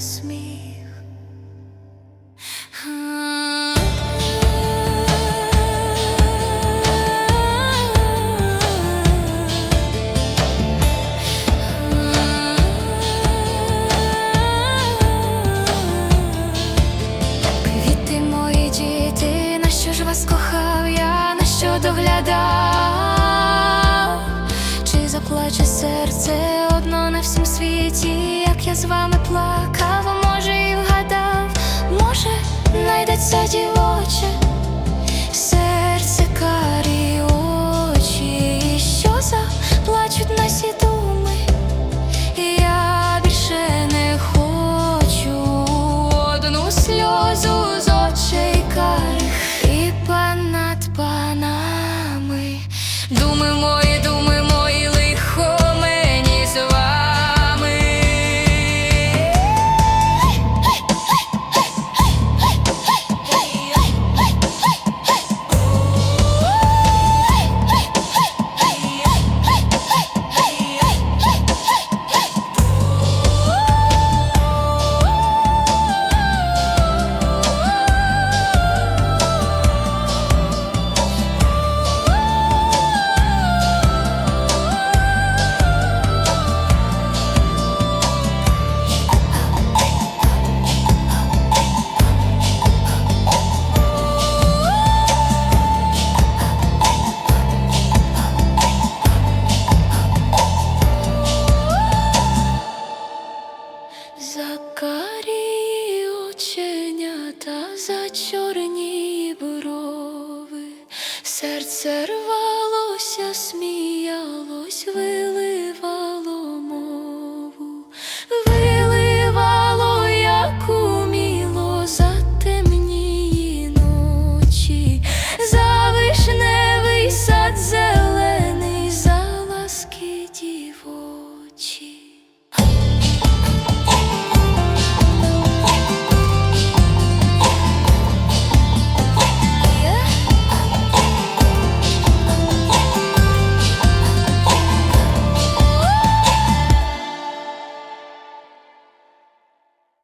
сміх. Привіти, мої діти, на що ж вас кохав я, на що доглядав, чи заплаче серце одно на всім світі, я з вами плакав, може і вгадав, може, знайдеться дівоче, чорні брови, серце рвалося, сміялось, ви